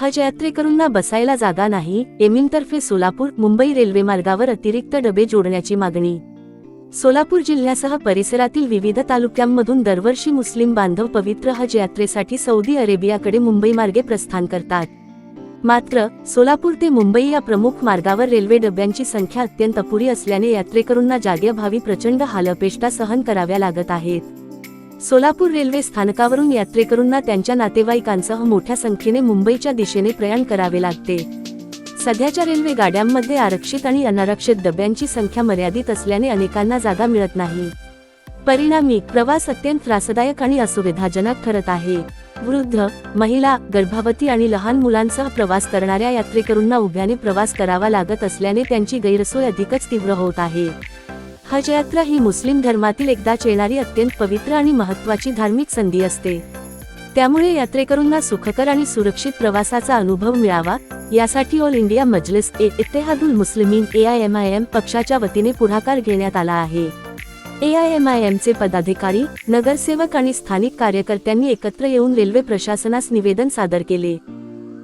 हज यात्रेकरूंना बसायला जागा नाही एमिनतर्फे सोलापूर मुंबई रेल्वे मार्गावर अतिरिक्त डबे जोडण्याची मागणी. सोलापूर जिल्ह्यासह परिसरातील विविध तालुक्यांमधून दरवर्षी मुस्लिम बांधव पवित्र हज यात्रेसाठी सौदी अरेबियाकडे मुंबई मार्गे प्रस्थान करतात. मात्र सोलापूर ते मुंबई या प्रमुख मार्गावर रेल्वे डब्यांची संख्या अत्यंत अपुरी असल्याने यात्रेकरूंना जागेअभावी प्रचंड हालअपेष्टा सहन कराव्या लागत आहेत. सोलापूर रेल्वे स्थानकावरून यात्रेकरूंना त्यांच्या नातेवाईकांसह मोठ्या संख्येने मुंबईच्या दिशेने प्रयाण करावे लागते. सध्याच्या रेल्वे गाड्यांमध्ये आरक्षित आणि अनारक्षित डब्यांची संख्या मर्यादित असल्याने अनेकांना जागा मिळत नाही. परिणामी प्रवास अत्यंत त्रासदायक आणि असुविधाजनक ठरत आहे. वृद्ध महिला गर्भवती आणि लहान मुलांसह प्रवास करणाऱ्या यात्रेकरूंना उभ्याने प्रवास करावा लागत असल्याने त्यांची गैरसोय अधिकच तीव्र होत आहे. हज यात्रा ही मुस्लिम धर्मातील एकदाच येणारी अत्यंत पवित्र आणि महत्वाची धार्मिक संधी असते. त्यामुळे यात्रेकरूंना सुखकर आणि सुरक्षित प्रवासाचा अनुभव मिळावा यासाठी all India Majlis e Ittehadul Muslimeen A I M I M पक्षाच्या वतीने पुढाकार घेण्यात आला आहे. ए आय एम आय एमचे पदाधिकारी नगरसेवक आणि स्थानिक कार्यकर्त्यांनी एकत्र येऊन रेल्वे प्रशासनास निवेदन सादर केले.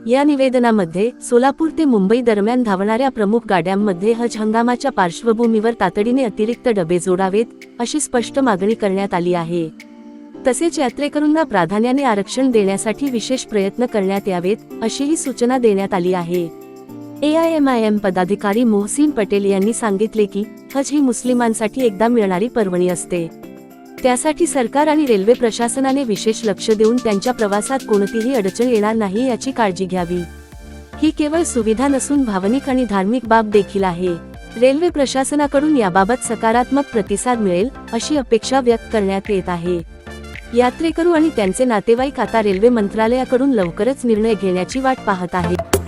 या निवेदनामध्ये सोलापूर ते मुंबई दरम्यान धावणाऱ्या प्रमुख गाड्यांमध्ये हज हंगामाच्या पार्श्वभूमीवर तातडीने अतिरिक्त डबे जोडावेत अशी स्पष्ट मागणी करण्यात आली आहे. तसेच यात्रेकरूंना प्राधान्याने आरक्षण देण्यासाठी विशेष प्रयत्न करण्यात यावेत अशीही सूचना देण्यात आली आहे. A I M I M पदाधिकारी मोहसिन पटेल यांनी सांगितले की हज ही मुस्लिमांसाठी एकदा मिळणारी पर्वणी असते. त्यासाठी सरकार आणि रेल्वे प्रशासनाने विशेष लक्ष देऊन त्यांच्या प्रवासात कोणतीही अडचण येणार नाही याची काळजी घ्यावी. ही केवळ सुविधा नसून भावनिक आणि धार्मिक बाब देखील आहे. रेल्वे प्रशासनाकडून याबाबत सकारात्मक प्रतिसाद मिळेल अशी अपेक्षा व्यक्त करण्यात येत आहे. यात्रेकरू आणि त्यांचे नातेवाईक आता रेल्वे मंत्रालयाकडून लवकरच निर्णय घेण्याची वाट पाहत आहेत.